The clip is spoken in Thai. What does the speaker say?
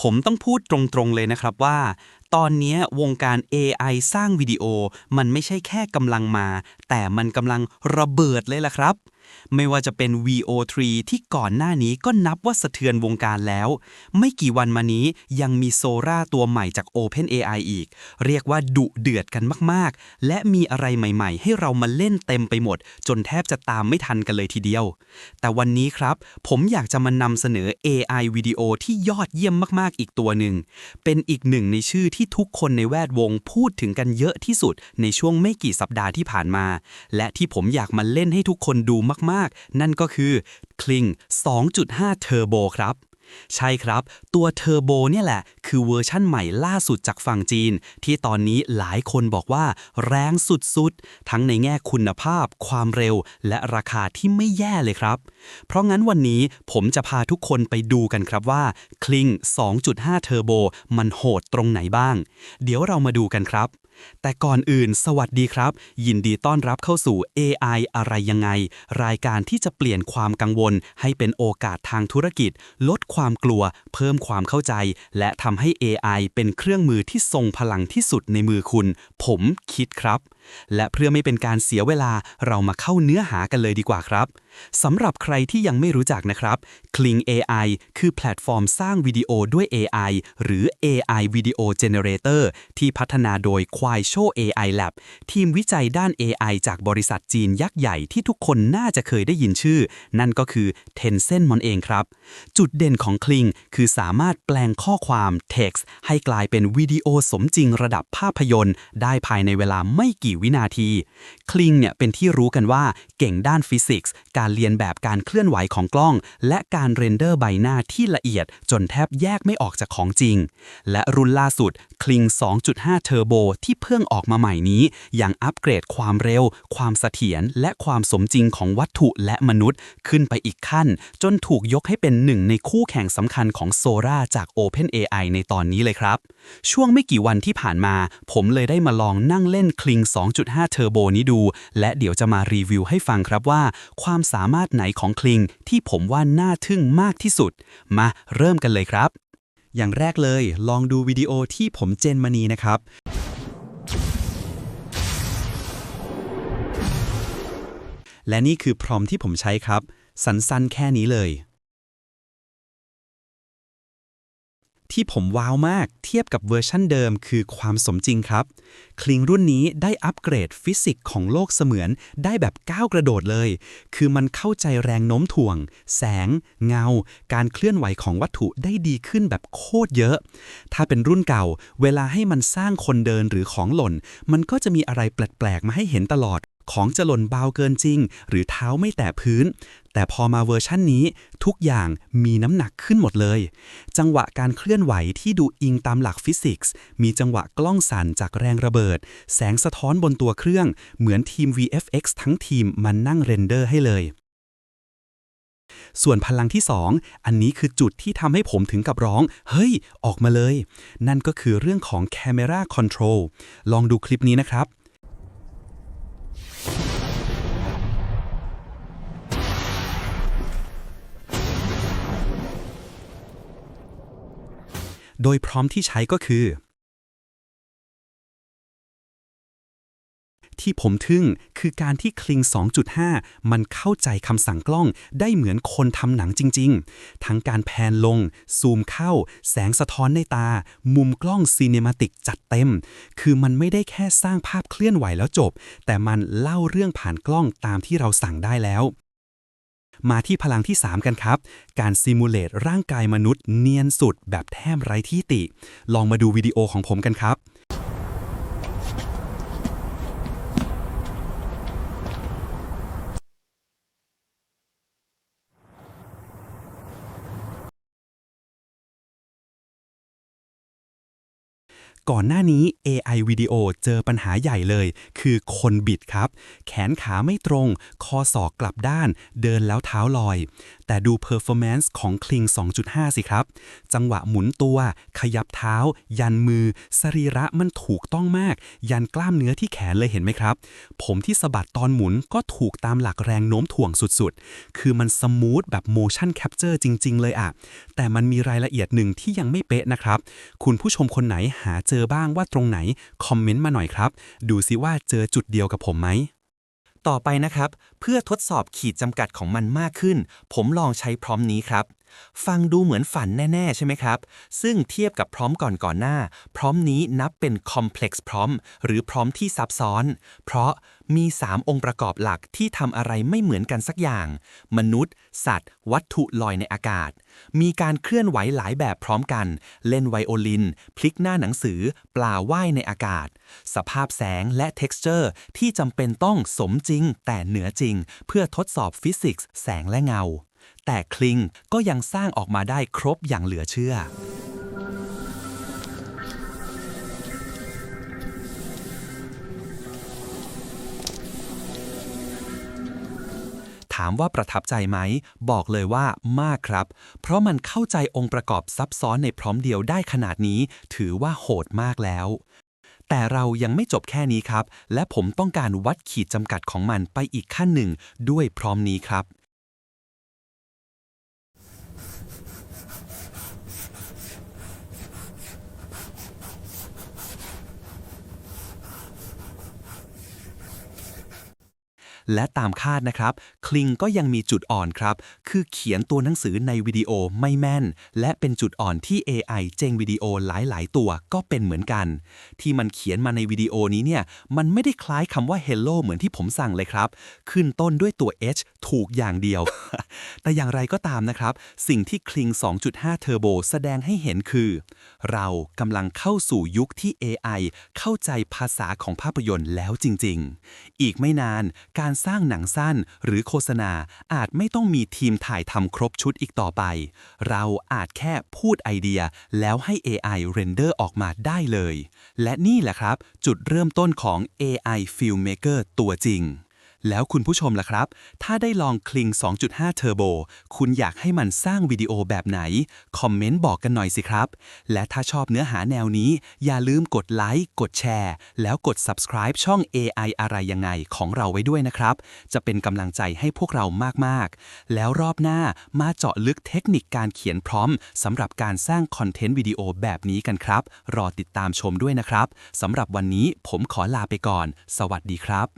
ผมต้องพูดตรงๆเลยนะครับว่า ตอนนี้วงการ AI สร้างวิดีโอมันไม่ใช่แค่กำลังมา แต่มันกำลังระเบิดเลยล่ะครับ ไม่ว่าจะเป็น VO3 ที่ก่อนหน้านี้ก็นับว่าสะเทือนวงการแล้ว ไม่กี่วันมานี้ยังมีโซราตัวใหม่จาก OpenAI อีก เรียกว่าดุเดือดกันมากๆ และมีอะไรใหม่ๆ ให้เรามาเล่นเต็มไปหมด จนแทบจะตามไม่ทันกันเลยทีเดียว แต่วันนี้ครับ ผมอยากจะมานำเสนอ AI วิดีโอที่ยอดเยี่ยมมากๆ อีกตัวหนึ่ง เป็นอีกหนึ่งในชื่อที่ทุกคนในแวดวงพูดถึงกันเยอะที่สุดในช่วงไม่กี่สัปดาห์ที่ผ่านมา และที่ผมอยากมาเล่นให้ทุกคนดูมากๆ นั่นก็คือ Kling 2.5 Turbo ครับ ใช่ครับ ตัวเทอร์โบเนี่ยแหละ คือเวอร์ชั่นใหม่ล่าสุดจากฝั่งจีน ที่ตอนนี้หลายคนบอกว่าแรงสุดๆ ทั้งในแง่คุณภาพ ความเร็ว และราคาที่ไม่แย่เลยครับ เพราะงั้นวันนี้ผมจะพาทุกคนไปดูกันครับว่าคลิง 2.5 เทอร์โบมันโหดตรงไหนบ้าง เดี๋ยวเรามาดูกันครับแต่ก่อนอื่นสวัสดีครับ ยินดีต้อนรับเข้าสู่ AI อะไรยังไง รายการที่จะเปลี่ยนความกังวล ให้เป็นโอกาสทางธุรกิจ ลดความกลัว เพิ่มความเข้าใจ และทำให้ให้ AI เป็นเครื่องมือที่ทรงพลังที่สุดในมือคุณ ผมคิดครับ และเพื่อไม่เป็นการเสียเวลาเรามาเข้าเนื้อหากันเลยดีกว่าครับสำหรับใครที่ยังไม่รู้จักนะครับ Kling AI คือแพลตฟอร์มสร้างวิดีโอด้วย AI หรือ AI Video Generator ที่พัฒนาโดย Kwai Show AI Lab ทีมวิจัยด้าน AI จากบริษัทจีนยักษ์ใหญ่ที่ทุกคนน่าจะเคยได้ยินชื่อ นั่นก็คือ Tencent มันเองครับ จุดเด่นของ Kling คือสามารถแปลงข้อความ text ให้กลายเป็นวิดีโอสมจริงระดับภาพยนตร์ ได้ภายในเวลาไม่กี่วินาที Kling เนี่ยเป็นที่รู้กันว่าเก่งด้านฟิสิกส์ การเรียนแบบการเคลื่อนไหวของกล้อง และการเรนเดอร์ใบหน้าที่ละเอียดจนแทบแยกไม่ออกจากของจริง และรุ่นล่าสุด Kling 2.5 Turbo ที่เพิ่งออกมาใหม่นี้ ยังอัปเกรดความเร็ว ความเสถียรและความสมจริงของวัตถุและมนุษย์ ขึ้นไปอีกขั้น จนถูกยกให้เป็นหนึ่งในคู่แข่งสำคัญของ Sora จาก OpenAI ในตอนนี้เลยครับ ช่วงไม่กี่วันที่ผ่านมา ผมเลยได้มาลองนั่งเล่น Kling 2.5 Turbo นี้ดู และเดี๋ยวจะมารีวิวให้ฟังครับว่า ความสามารถไหนของ Kling ที่ผมว่าน่าทึ่งมากที่สุด มาเริ่มกันเลยครับ อย่างแรกเลย ลองดูวิดีโอที่ผมเจนมานีนะครับและนี่คือพรอมที่ผมใช้ครับ สั้นๆแค่นี้เลย ที่ผมว้าวมากเทียบกับเวอร์ชั่นเดิมคือความสมจริงครับ คลิงรุ่นนี้ได้อัปเกรดฟิสิกส์ของโลกเสมือนได้แบบก้าวกระโดดเลย คือมันเข้าใจแรงโน้มถ่วง แสง เงา การเคลื่อนไหวของวัตถุได้ดีขึ้นแบบโคตรเยอะ ถ้าเป็นรุ่นเก่า เวลาให้มันสร้างคนเดินหรือของหล่น มันก็จะมีอะไรแปลกๆมาให้เห็นตลอด ของจะหล่นเบาเกินจริง หรือเท้าไม่แตะพื้น แต่พอมาเวอร์ชั่นนี้ทุกอย่างมีน้ำหนักขึ้นหมดเลย จังหวะการเคลื่อนไหวที่ดูอิงตามหลักฟิสิกส์ มีจังหวะกล้องสั่นจากแรงระเบิด แสงสะท้อนบนตัวเครื่อง เหมือนทีม VFX ทั้งทีมมันนั่งเรนเดอร์ให้เลยส่วนพลังที่ 2 อันนี้คือจุดที่ทำให้ผมถึงกับร้อง เฮ้ย ออกมาเลย นั่นก็คือเรื่องของ Camera Control ลองดูคลิปนี้นะครับ โดยพร้อมที่ใช้ก็คือ ที่ผมทึ่งคือการที่คลิง 2.5 มันเข้าใจคำสั่งกล้องได้เหมือนคนทำหนังจริง ๆ ทั้งการแพนลง ซูมเข้า แสงสะท้อนในตา มุมกล้องซีเนมาติกจัดเต็ม คือมันไม่ได้แค่สร้างภาพเคลื่อนไหวแล้วจบ แต่มันเล่าเรื่องผ่านกล้องตามที่เราสั่งได้แล้ว มาที่พลังที่ 3 กันครับ การซิมูเลตร่างกายมนุษย์เนียนสุดแบบแทบไร้ที่ติ ลองมาดูวิดีโอของผมกันครับ ก่อนหน้านี้ AI วิดีโอเจอปัญหาใหญ่เลย คือคนบิดครับ แขนขาไม่ตรง คอศอกกลับด้าน เดินแล้วเท้าลอย แต่ดู performance ของ Kling 2.5 สิครับ จังหวะหมุนตัว ขยับเท้า ยันมือ สรีระมันถูกต้องมาก ยันกล้ามเนื้อที่แขนเลยเห็นไหมครับ ผมที่สะบัดตอนหมุนก็ถูกตามหลักแรงโน้มถ่วงสุดๆ คือมันสมูทแบบ motion capture จริง ๆ เลยอะแต่มันมีรายละเอียดหนึ่งที่ยังไม่เป๊ะนะครับ คุณผู้ชมคนไหนหาเจอบ้างว่าตรงไหน คอมเมนต์มาหน่อยครับ ดูซิว่าเจอจุดเดียวกับผมไหม ต่อไปนะครับ เพื่อทดสอบขีดจำกัดของมันมากขึ้น ผมลองใช้พร้อมนี้ครับ ฟังดูเหมือนฝันแน่ ๆ ใช่ไหมครับ ซึ่งเทียบกับพร้อมก่อนก่อนหน้า พร้อมนี้นับเป็น complex พร้อมหรือพร้อมที่ซับซ้อน เพราะมี 3 องค์ประกอบหลักที่ทำอะไรไม่เหมือนกันสักอย่าง มนุษย์ สัตว์ วัตถุลอยในอากาศ มีการเคลื่อนไหวหลายแบบพร้อมกัน เล่นไวโอลิน พลิกหน้าหนังสือ ปลาว่ายในอากาศ สภาพแสงและ texture ที่จำเป็นต้องสมจริงแต่เหนือจริง เพื่อทดสอบฟิสิกส์แสงและเงา แต่คลิงก็ยังสร้างออกมาได้ครบอย่างเหลือเชื่อ ถามว่าประทับใจไหม บอกเลยว่ามากครับ เพราะมันเข้าใจองค์ประกอบซับซ้อนในพร้อมเดียวได้ขนาดนี้ ถือว่าโหดมากแล้วแต่เรายังไม่จบแค่นี้ครับ และผมต้องการวัดขีดจำกัดของมันไปอีกขั้นหนึ่งด้วยพร้อมนี้ครับ และตามคาดนะครับ คลิงก็ยังมีจุดอ่อนครับ คือเขียนตัวหนังสือในวิดีโอไม่แม่น และเป็นจุดอ่อนที่ AI เจงวิดีโอหลายๆ ตัวก็เป็นเหมือนกัน ที่มันเขียนมาในวิดีโอนี้เนี่ย มันไม่ได้คล้ายคำว่า hello เหมือนที่ผมสั่งเลยครับ ขึ้นต้นด้วยตัว H ถูกอย่างเดียว แต่อย่างไรก็ตามนะครับ สิ่งที่คลิง 2.5 Turbo แสดงให้เห็นคือ เรากำลังเข้าสู่ยุคที่ AI เข้าใจภาษาของภาพยนตร์แล้วจริง ๆ อีกไม่นานการสร้างหนังสั้นหรือโฆษณาอาจไม่ต้องมีทีมถ่ายทำครบชุดอีกต่อไป เราอาจแค่พูดไอเดียแล้วให้ AI เรนเดอร์ออกมาได้เลย และนี่แหละครับ จุดเริ่มต้นของ AI Filmmaker ตัวจริง แล้วคุณผู้ชมล่ะครับ ถ้าได้ลองคลิง 2.5 Turbo คุณอยากให้มันสร้างวิดีโอแบบไหน คอมเมนต์บอกกันหน่อยสิครับ และถ้าชอบเนื้อหาแนวนี้ อย่าลืมกดไลค์ กดแชร์ แล้วกด subscribe ช่อง AI อะไรยังไงของเราไว้ด้วยนะครับ จะเป็นกำลังใจให้พวกเรามาก ๆ แล้วรอบหน้ามาเจาะลึกเทคนิคการเขียนพร้อมสำหรับการสร้างคอนเทนต์วิดีโอแบบนี้กันครับ รอติดตามชมด้วยนะครับสำหรับวันนี้ผมขอลาไปก่อน สวัสดีครับ